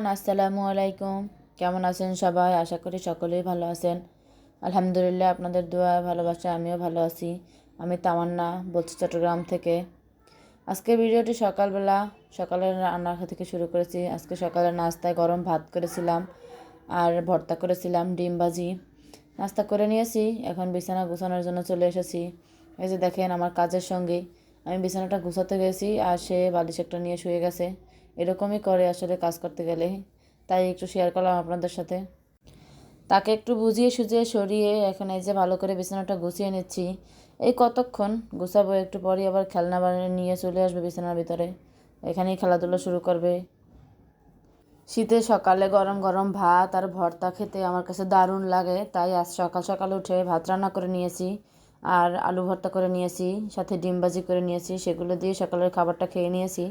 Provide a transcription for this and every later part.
Everyone, আসসালামু আলাইকুম। কেমন আছেন সবাই? আশা করি সকলেই ভালো আছেন। আলহামদুলিল্লাহ আপনাদের দোয়া, ভালোবাসা, আমিও ভালো আছি। আমি তামান্না বলছি চট্টগ্রাম থেকে। আজকে ভিডিওটি সকালবেলা, সকালের রান্না থেকে শুরু করেছি। আজকে সকালের নাস্তায় গরম ভাত করেছিলাম আর ভর্তা করেছিলাম, ডিম ভাজি। নাস্তা করে নিয়েছি, এখন বিছানা গুছানোর জন্য চলে এসেছি। এই যে দেখেন আমার কাজের সঙ্গে। আমি বিছানাটা গুছাতে গেছি আর সে বালিশ একটা নিয়ে শুয়ে গেছে। এরকমই করে আসলে কাজ করতে গেলে। তাই একটু শেয়ার করলাম আপনাদের সাথে। তাকে একটু বুঝিয়ে সুঝিয়ে সরিয়ে এখন এই যে ভালো করে বিছানাটা গুছিয়ে নিচ্ছি। এই কতক্ষণ গুছাবো একটু পরই আবার খেলনা বানিয়ে নিয়ে চলে আসবে বিছানার ভিতরে। এখানেই খেলাধুলা শুরু করবে। শীতে সকালে গরম গরম ভাত আর ভর্তা খেতে আমার কাছে দারুণ লাগে। তাই আজ সকাল সকাল উঠে ভাত রান্না করে নিয়েছি আর আলু ভর্তা করে নিয়েছি, সাথে ডিম ভাজি করে নিয়েছি, সেগুলো দিয়ে সকালের খাবারটা খেয়ে নিয়েছি।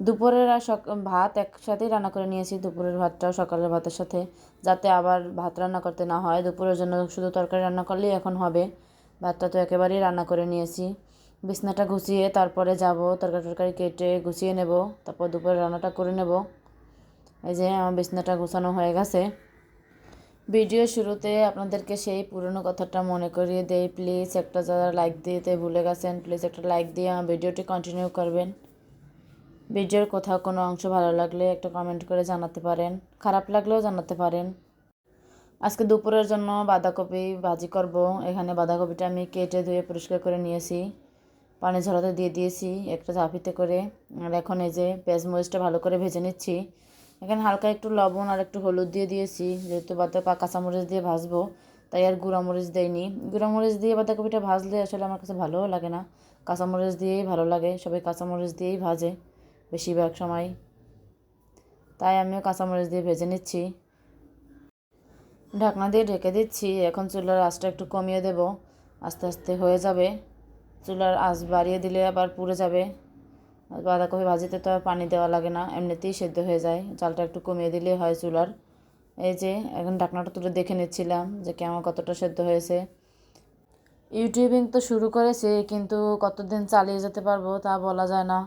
দুপুরের আর সক, ভাত একসাথেই রান্না করে নিয়েছি। দুপুরের ভাতটাও সকালের ভাতের সাথে, যাতে আবার ভাত রান্না করতে না হয়। দুপুরের জন্য শুধু তরকারি রান্না করলেই এখন হবে। ভাতটা তো একেবারেই রান্না করে নিয়েছি। বিছনাটা গুছিয়ে তারপরে যাব, তরকারি টরকারি কেটে গুছিয়ে নেব। তারপর দুপুরে রান্নাটা করে নেব। এই যে আমার বিছনাটা গুছানো হয়ে গেছে। ভিডিও শুরুতে আপনাদেরকে সেই পুরনো কথাটা মনে করিয়ে দেই। প্লিজ একটা যারা লাইক দিতে ভুলে গেছেন, প্লিজ একটা লাইক দিয়ে আমার ভিডিওটি কন্টিনিউ করবেন। ভিডিওর কোথাও কোনো অংশ ভালো লাগলে একটা কমেন্ট করে জানাতে পারেন, খারাপ লাগলেও জানাতে পারেন। আজকে দুপুরের জন্য বাঁধাকপি ভাজি করব। এখানে বাঁধাকপিটা আমি কেটে ধুয়ে পরিষ্কার করে নিয়েছি। পানি ঝরাতে দিয়ে দিয়েছি একটা ঝাঁপিতে করে। আর এখন এই যে পেঁয়াজ মরিচটা ভালো করে ভেজে নিচ্ছি। এখানে হালকা একটু লবণ আর একটু হলুদ দিয়ে দিয়েছি। যেহেতু বাদা কাঁচামরিচ দিয়ে ভাজবো, তাই আর গুঁড়ামরিচ দেয়নি গুঁড়ামরিচ দিয়ে বাঁধাকপিটা ভাজলে আসলে আমার কাছে ভালোও লাগে না। কাঁচামরিচ দিয়েই ভালো লাগে, সবাই কাঁচামরিচ দিয়েই ভাজে। বেশিরভাগ সময়। তাই আমিও কাঁচামরিচ দিয়ে ভেজে নিচ্ছি। ঢাকনা দিয়ে ঢেকে দিচ্ছি। এখন চুলার আঁচটা একটু কমিয়ে দেব। আস্তে আস্তে হয়ে যাবে। চুলার আঁচ বাড়িয়ে দিলে আবার পুড়ে যাবে। বাঁধাকপি ভাজিতে তো আর পানি দেওয়া লাগে না। এমনিতেই সেদ্ধ হয়ে যায়। চালটা একটু কমিয়ে দিলে হয় চুলার। এই যে, এখন ঢাকনাটা তুলে দেখে নিচ্ছিলাম যে কেমন কতটা সেদ্ধ হয়েছে। ইউটিউবিং তো শুরু করেছে, কিন্তু কতদিন চালিয়ে যেতে পারব তা বলা যায় না।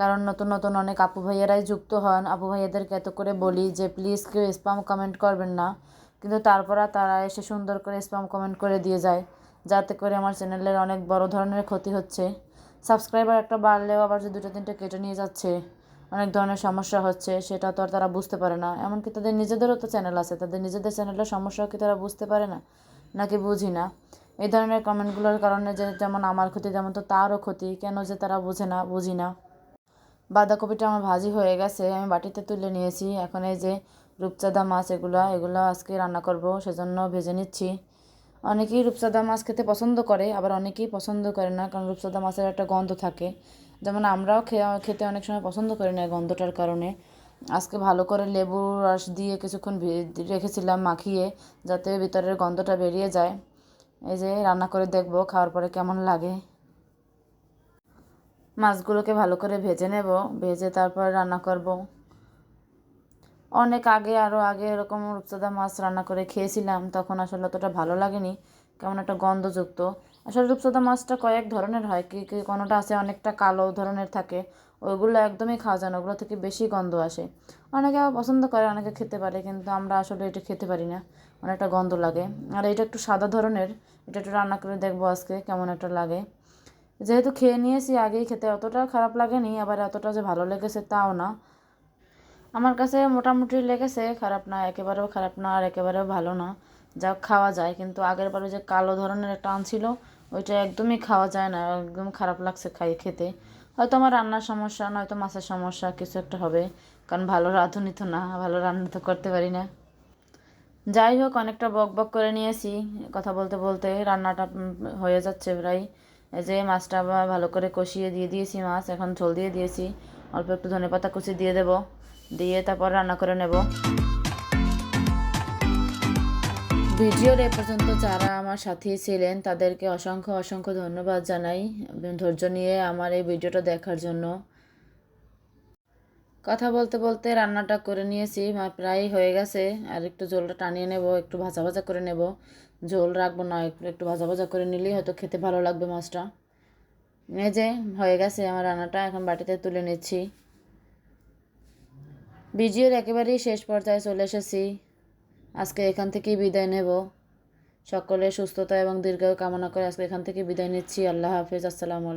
কারণ নতুন নতুন অনেক আপু ভাইয়ারাই যুক্ত হন। আপু ভাইয়াদেরকে এত করে বলি যে, প্লিজ কেউ স্পাম কমেন্ট করবেন না। কিন্তু তারপর তারা এসে সুন্দর করে স্পাম কমেন্ট করে দিয়ে যায়। যাতে করে আমার চ্যানেলের অনেক বড় ধরনের ক্ষতি হচ্ছে। সাবস্ক্রাইবার একটা বাড়লেও আবার যে দুটো, তিনটে কেটে নিয়ে যাচ্ছে, অনেক ধরনের সমস্যা হচ্ছে, সেটা তো আর তারা বুঝতে পারে না। এমনকি তাদের নিজেদেরও তো চ্যানেল আছে। তাদের নিজেদের চ্যানেলের সমস্যা কি তারা বুঝতে পারে না, নাকি বুঝি না? এই ধরনের কমেন্টগুলোর কারণে যে যেমন আমার ক্ষতি, তেমন তো তারও ক্ষতি। কেন যে তারা বুঝে না, বুঝি না। বাঁধাকপিটা আমার ভাজি হয়ে গেছে, আমি বাটিতে তুলে নিয়েছি। এখন এই যে রূপচাঁদা মাছ এগুলো এগুলো আজকে রান্না করব, সেজন্য ভেজে নিচ্ছি। অনেকেই রূপচাঁদা মাছ খেতে পছন্দ করে, আবার অনেকেই পছন্দ করে না, কারণ রূপচাঁদা মাছের একটা গন্ধ থাকে। যেমন আমরাও খেতে অনেক সময় পছন্দ করি না গন্ধটার কারণে। আজকে ভালো করে লেবু রস দিয়ে কিছুক্ষণ রেখেছিলাম মাখিয়ে, যাতে ভিতরের গন্ধটা বেরিয়ে যায়। এই যে রান্না করে দেখব, খাওয়ার পরে কেমন লাগে। মাছগুলোকে ভালো করে ভেজে নেব। ভেজে তারপর রান্না করব। অনেক আগে আরও আগে এরকম রূপচাঁদা মাছ রান্না করে খেয়েছিলাম, তখন আসলে অতটা ভালো লাগেনি। কেমন একটা গন্ধযুক্ত। আসলে রূপচাঁদা মাছটা কয়েক ধরনের হয়, কি কি কোনোটা আছে অনেকটা কালো ধরনের থাকে, ওইগুলো একদমই খাওয়া যায় না, ওগুলো থেকে বেশি গন্ধ আসে। অনেকে পছন্দ করে, অনেকে খেতে পারে, কিন্তু আমরা আসলে এটা খেতে পারি না, অনেকটা গন্ধ লাগে। আর এটা একটু সাদা ধরনের, এটা একটু রান্না করে দেখব আজকে কেমন একটা লাগে। যেহেতু খেয়ে নিয়েছি, আগেই খেতে অতটা খারাপ লাগেনি, আবার এতটা যে ভালো লেগেছে তাও না। আমার কাছে মোটামুটি লেগেছে, খারাপ না, একেবারেও খারাপ না, আর একেবারেও ভালো না। যা খাওয়া যায়, কিন্তু আগের বারে যে কালো ধরনের একটা ছিল, ওইটা একদমই খাওয়া যায় না, একদম খারাপ লাগছে খাই, খেতে। হয়তো আমার রান্নার সমস্যা, নয়তো মাছের সমস্যা, কিছু একটা হবে, কারণ ভালো রাঁধুনি তো না, ভালো রান্না তো করতে পারি না। যাই হোক, অনেকটা বক বক করে নিয়েছি, কথা বলতে বলতে রান্নাটা হয়ে যাচ্ছে প্রায়। এই যে মাছটা আবার ভালো করে কষিয়ে দিয়ে দিয়েছি মাছ, এখন ঝোল দিয়ে দিয়েছি। অল্প একটু ধনে পাতা কুচি দিয়ে দেব। দিয়ে তারপর রান্না করে নেব। ভিডিওর এ পর্যন্ত যারা আমার সাথে ছিলেন, তাদেরকে অসংখ্য অসংখ্য ধন্যবাদ জানাই, ধৈর্য নিয়ে আমার এই ভিডিওটা দেখার জন্য। কথা বলতে বলতে রান্নাটা করে নিয়েছি প্রায় হয়ে গেছে। আর একটু ঝোলটা টানিয়ে নেব, একটু ভাজা ভাজা করে নেব। ঝোল রাখব না, একটু একটু ভাজা ভাজা করে নিলেই হয়তো খেতে ভালো লাগবে মাছটা। এই যে, হয়ে গেছে আমার রান্নাটা, এখন বাটিতে তুলে নিচ্ছি। ভিডিওর একেবারেই শেষ পর্যায়ে চলে এসেছি। আজকে এখান থেকেই বিদায় নেব। সকলের সুস্থতা এবং দীর্ঘায়ু কামনা করে আজকে এখান থেকে বিদায় নিচ্ছি। আল্লাহ হাফিজ, আসসালামু আলাইকুম।